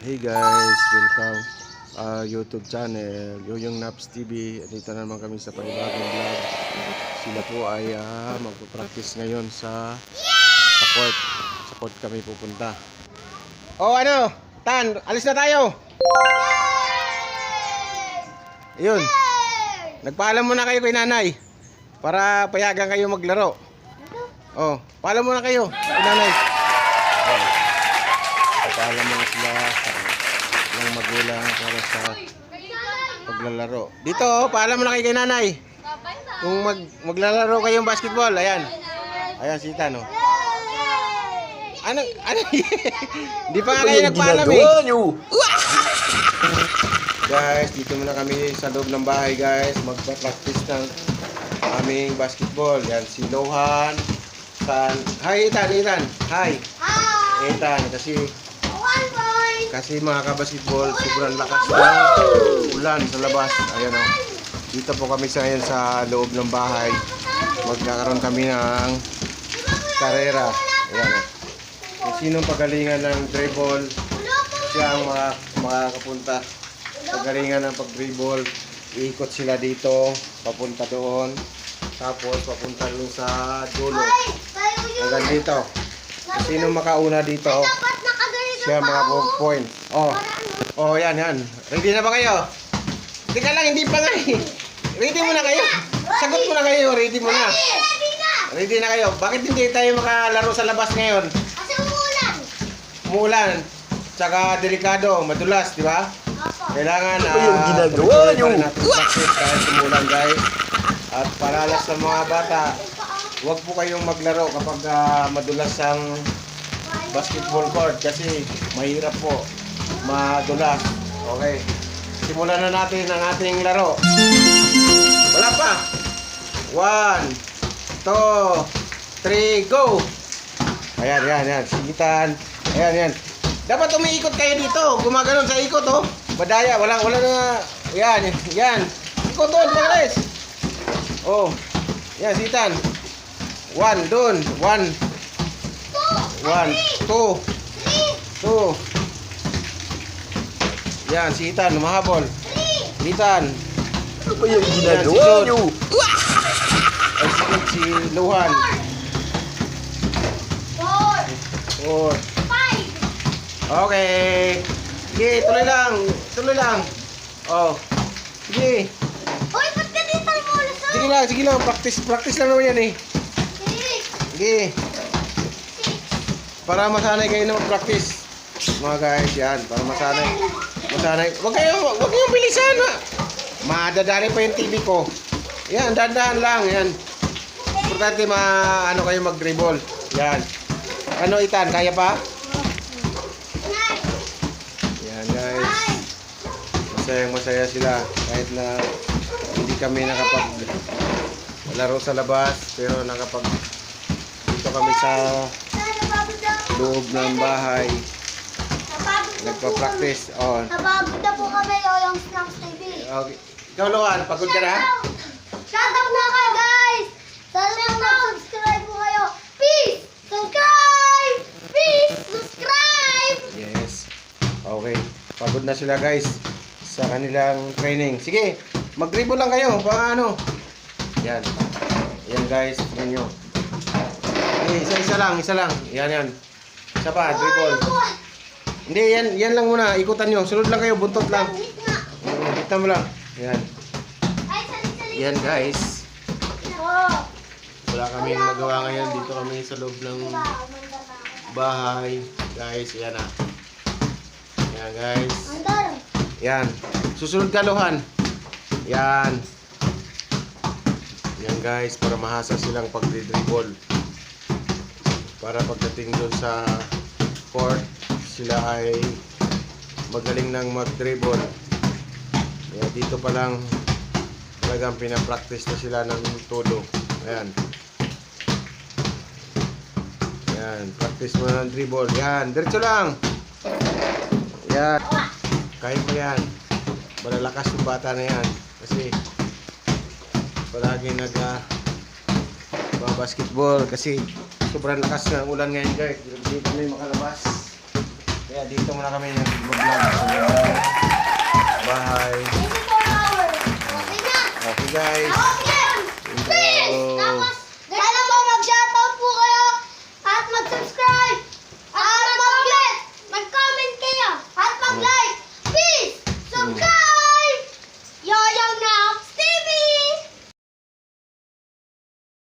Hey guys, welcome uh, YouTube channel, Yoyong Naps TV. Dito na naman kami sa panibagong vlog. Sila po ay uh, magpa-practice ngayon sa sa court. Sa court kami pupunta. Oh ano? Tan, alis na tayo. Ayun. Nagpaalam muna kayo kay nanay para payagan kayo maglaro. Oh, paalam muna kayo kay nanay. Oh. Paalam muna sila ng magulang para sa paglalaro. Dito, oh, paalam muna kayo kay nanay. Kung mag maglalaro kayong basketball, ayan. Ayan si Tano. Ano, ano? Di pa nga kayo nagpaalam eh. Guys, dito muna kami sa loob ng bahay guys. Magpa-practice ng aming basketball. Yan, si Lohan. San. Hi, Ethan, Ethan. Hi. Ethan, kasi kasi mga kabasketball, sobrang lakas ng ulan sa labas. Ayan o. Dito po kami sa ngayon sa loob ng bahay. Magkakaroon kami ng karera. Ayan o. Kung sinong pagalingan ng dribble, siya ang mga makakapunta. Pagalingan ng pag-dribble, iikot sila dito, papunta doon. Tapos papunta doon sa dulo. Hanggang dito. Sino makauna dito, siya mga point. Oh. Oh, yan, yan. Ready na ba kayo? Teka lang, hindi pa nga eh. Ready muna kayo. Sagot muna kayo, ready muna. Ready na kayo. Bakit hindi tayo makalaro sa labas ngayon? Umuulan. Tsaka delikado, madulas, di ba? Kailangan Ano ba yung ah, ginagawa practice kahit umulan guys. At paralas sa mga bata, huwag po kayong maglaro kapag ah, madulas ang basketball court kasi mahirap po madulas. Okay. Simulan na natin ang ating laro. Wala pa. One, two, three, go! Ayan, yan, yan. Sigitan. Ayan, yan. Dapat umiikot kayo dito. Gumaganon sa ikot, oh. Badaya, wala, wala na. Yan, yan. Ikot doon, pagalis. Oh. Yan, sigitan. One, doon. One. One, two, two. Yan, si Ethan, lumahabol. Ethan. Ano ba yung ginagawa nyo? Ay, si, si Luhan. Four. Okay. Sige, tuloy lang. Tuloy lang. Oh. Sige. Sige lang, sige lang. Practice, practice lang naman yan eh. Sige. Para masanay kayo na mag-practice. Mga guys, yan. Para masanay. Masanay. Huwag kayo, huwag kayong bilisan ha. Madadali pa yung TV ko. Yan, dahan-dahan lang. Yan. Importante ma, ano kayo mag-dribble. Yan. Ano, Itan? Kaya pa? Yan, guys. Masayang masaya sila. Kahit na hindi kami nakapag laro sa labas. Pero nakapag dito kami sa loob ng bahay. Nagpa-practice. Oh. Napagod na po kami yung Snacks TV. Okay. Ikaw, Luan, pagod ka na? Shoutout na kayo guys! Sana mag-subscribe po kayo. Peace! Subscribe! Peace! Subscribe! Yes. Okay. Pagod na sila guys sa kanilang training. Sige, mag-dribble lang kayo. Baka ano. Yan. Yan guys. Yan nyo. Eh, isa-isa lang. Isa lang. Yan, yan. Isa pa, dribble. Hindi, yan, yan lang muna. Ikutan nyo. Sunod lang kayo. Buntot lang. Kita mo lang. Yan. Yan guys. Wala kami magawa ngayon. Dito kami sa loob ng bahay. Guys, yan ah. Yan guys. Yan. Susunod ka, Lohan. Yan. Yan guys, para mahasa silang pagdidribble. Para pagdating doon sa court, sila ay magaling nang mag-dribble. Yan, dito pa lang talagang pinapractice na sila ng todo. Ayan. Yan, practice mo ng dribble. Yan, diretso lang. Yan. Kaya mo yan. Malalakas yung bata na yan. Kasi palagi nag uh, basketball kasi sobrang lakas ng ulan ngayon guys. Hindi kami makalabas. Kaya dito muna kami mag-vlog sa bahay.